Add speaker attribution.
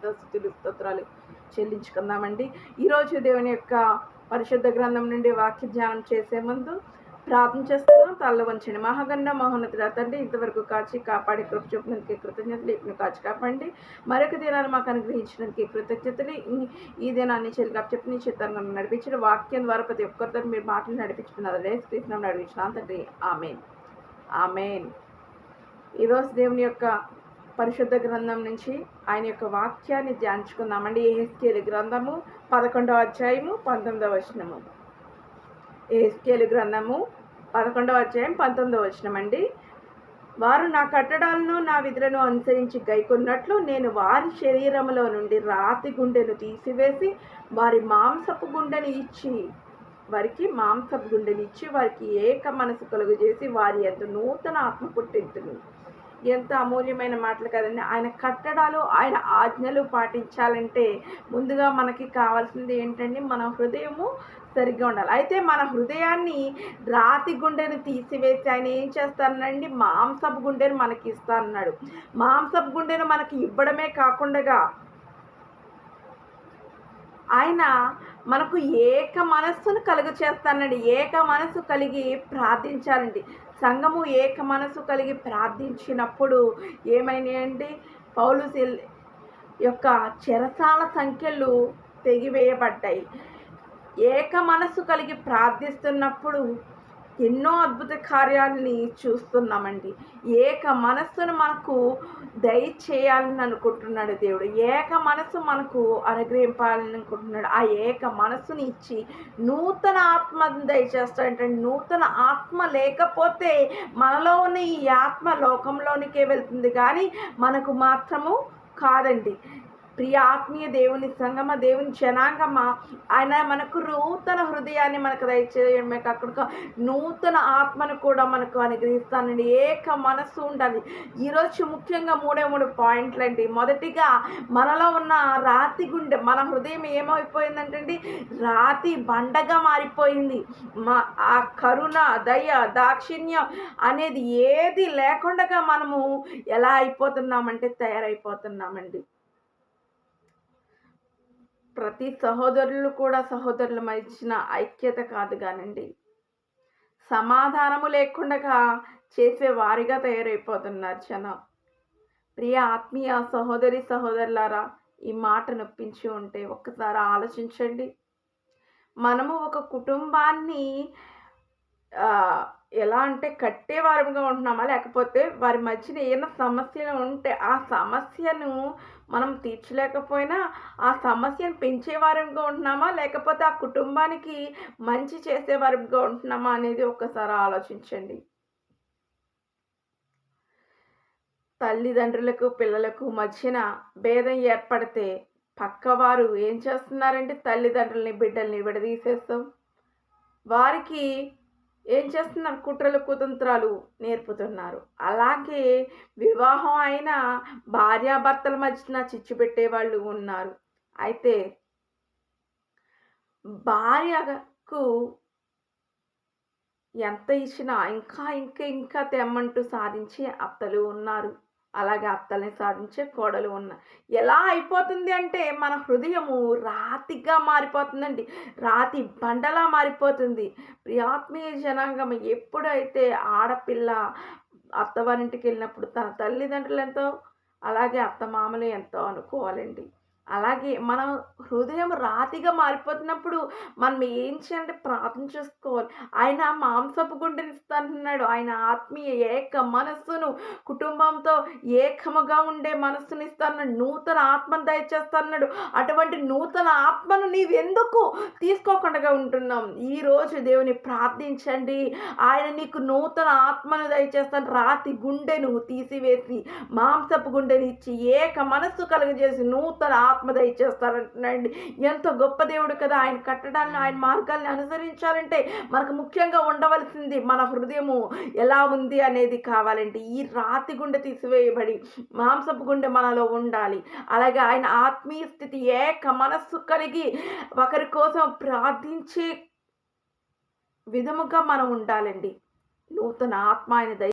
Speaker 1: కృతజ్ఞత స్థుతులు స్తోత్రాలు చెల్లించుకుందామండి. ఈరోజు దేవుని యొక్క పరిశుద్ధ గ్రంథం నుండి వాక్య ధ్యానం చేసే ముందు ప్రార్థన చేస్తున్నాం. తల్ల వంచండి మహాగండ మహోన్నతుడ తండ్రి ఇంతవరకు కాచి కాపాడి కృప చూపినందుకే కృతజ్ఞతలు ఇప్పుడు కాచి కాపాడండి. మరొక దినాన్ని మాకు అనుగ్రహించినందుకే కృతజ్ఞతలు ఈ- దినాన్ని చెల్లిగా చెప్పి నీ చిత్తంగా నడిపించిన వాక్యం ద్వారా ప్రతి ఒక్కరితో మీరు మాటలు నడిపించుకున్నారు. రేస్ కృష్ణ నడిపించిన తండ్రి. ఆమెన్. ఆమెన్. ఈరోజు దేవుని యొక్క పరిశుద్ధ గ్రంథం నుంచి ఆయన యొక్క వాక్యాన్ని ధ్యానించుకుందామండి. ఏహెస్కేలు గ్రంథము పదకొండవ అధ్యాయము పంతొమ్మిదవ వచనము. ఏహెస్కేలు గ్రంథము పదకొండవ అధ్యాయం పంతొమ్మిదవ వచనం అండి వారు నా కట్టడాలను నా విధులను అనుసరించి గైకొన్నట్లు నేను వారి శరీరములో నుండి రాతి గుండెను తీసివేసి వారి మాంసపు గుండెని ఇచ్చి వారికి మాంసపు గుండెని ఇచ్చి వారికి ఏక మనసు కలుగు చేసి వారి ఎంత నూతన ఆత్మ పుట్టింతును. ఎంత అమూల్యమైన మాటలు కదండి. ఆయన కట్టడాలు ఆయన ఆజ్ఞలు పాటించాలంటే ముందుగా మనకి కావాల్సింది ఏంటండి? మన హృదయము సరిగ్గా ఉండాలి. అయితే మన హృదయాన్ని రాతి గుండెను తీసివేసి ఆయన ఏం చేస్తానండి? మాంసపు గుండెను మనకి ఇస్తా అన్నాడు మాంసపు గుండెను మనకి ఇవ్వడమే కాకుండా ఆయన మనకు ఏక మనస్సును కలుగు చేస్తానండి. ఏక మనస్సు కలిగి ప్రార్థించాలండి. సంఘము ఏక మనస్సు కలిగి ప్రార్థించినప్పుడు ఏమైనాయండి? పౌలు యొక్క చెరసాల సంఖ్యలు తెగివేయబడ్డాయి. ఏక మనస్సు కలిగి ప్రార్థిస్తున్నప్పుడు ఎన్నో అద్భుత కార్యాలని చూస్తున్నామండి. ఏక మనస్సును మనకు దయచేయాలని అనుకుంటున్నాడు దేవుడు. ఏక మనస్సు మనకు అనుగ్రహింపాలని అనుకుంటున్నాడు. ఆ ఏక మనస్సుని ఇచ్చి నూతన ఆత్మను దయచేస్తాడంటే నూతన ఆత్మ లేకపోతే మనలో ఉన్న ఈ ఆత్మ లోకంలోనికే వెళ్తుంది. కానీ మనకు మాత్రము కాదండి. ప్రియ ఆత్మీయ దేవుని సంగమ దేవుని జనాంగమ ఆయన మనకు నూతన హృదయాన్ని మనకు దయచేయడమే కాకుండా నూతన ఆత్మను కూడా మనకు అనుగ్రహిస్తానండి. ఏక మనస్సు ఉండాలి. ఈరోజు ముఖ్యంగా మూడే మూడు పాయింట్లు అండి. మొదటిగా మనలో ఉన్న రాతి గుండె మన హృదయం ఏమైపోయిందంటండి? రాతి బండగా మారిపోయింది. మా ఆ కరుణ దయ దాక్షిణ్యం అనేది ఏది లేకుండా మనము ఎలా అయిపోతున్నామంటే తయారైపోతున్నామండి. ప్రతి సహోదరులు కూడా సహోదరుల మధ్యన ఐక్యత కాదు కానండి. సమాధానము లేకుండా చేసే వారిగా తయారైపోతున్నారు జనం. ప్రియ ఆత్మీయ సహోదరి సహోదరులారా ఈ మాట నొప్పించి ఉంటే ఒక్కసారి ఆలోచించండి. మనము ఒక కుటుంబాన్ని ఎలా అంటే కట్టేవారంగా ఉంటున్నామా? లేకపోతే వారి మధ్యన ఏమైనా సమస్యలు ఉంటే ఆ సమస్యను మనం తీర్చలేకపోయినా ఆ సమస్యను పెంచేవారంగా ఉంటున్నామా? లేకపోతే ఆ కుటుంబానికి మంచి చేసేవారంగా ఉంటున్నామా అనేది ఒక్కసారి ఆలోచించండి. తల్లిదండ్రులకు పిల్లలకు మధ్యన భేదం ఏర్పడితే పక్కవారు ఏం చేస్తున్నారంటే తల్లిదండ్రుల్ని బిడ్డల్ని విడదీసేస్తాం. వారికి ఏం చేస్తున్నారు? కుట్రలు కుతంత్రాలు నేర్పుతున్నారు. అలాగే వివాహం అయిన భార్యాభర్తల మధ్యన చిచ్చు పెట్టేవాళ్ళు ఉన్నారు. అయితే భార్యకు ఎంత ఇచ్చినా ఇంకా ఇంకా ఇంకా తెమ్మంటూ సాధించే అత్తలు ఉన్నారు. అలాగే అత్తల్ని సాధించే కోడలు ఉన్నాయి ఎలా అయిపోతుంది అంటే మన హృదయము రాతిగా మారిపోతుందండి. రాతి బండలా మారిపోతుంది. ప్రియాత్మీయ జనాంగం ఎప్పుడైతే ఆడపిల్ల అత్తవారింటికి వెళ్ళినప్పుడు తన తల్లిదండ్రులు ఎంతో అలాగే అత్తమామలు ఎంతో అనుకోవాలండి. అలాగే మనం హృదయం రాతిగా మారిపోతున్నప్పుడు మనం ఏం చేయాలంటే ప్రార్థన చేసుకోవాలి. ఆయన మాంసపు గుండెని ఇస్తానంటున్నాడు ఆయన ఆత్మీయ ఏక మనస్సును కుటుంబంతో ఏకముగా ఉండే మనస్సుని ఇస్తానన్నాడు నూతన ఆత్మను దయచేస్తానన్నాడు అటువంటి నూతన ఆత్మను నీవు ఎందుకు తీసుకోకుండా ఉంటున్నాం ఈరోజు దేవుని ప్రార్థించండి. ఆయన నీకు నూతన ఆత్మను దయచేస్తాను రాతి గుండెను తీసివేసి మాంసపు గుండెని ఇచ్చి ఏక మనస్సు కలుగజేసి నూతన ఆత్మ ఆత్మదయ చేస్తారంటున్నాయండి ఎంతో గొప్ప దేవుడు కదా. ఆయన కట్టడాన్ని ఆయన మార్గాల్ని అనుసరించాలంటే మనకు ముఖ్యంగా ఉండవలసింది మన హృదయము ఎలా ఉంది అనేది కావాలంటే ఈ రాతి గుండె తీసివేయబడి మాంసపు గుండె మనలో ఉండాలి. అలాగే ఆయన ఆత్మీయ స్థితి ఏక మనస్సు కలిగి ఒకరి కోసం ప్రార్థించే విధముగా మనం ఉండాలండి. నూతన ఆత్మ ఆయన దయ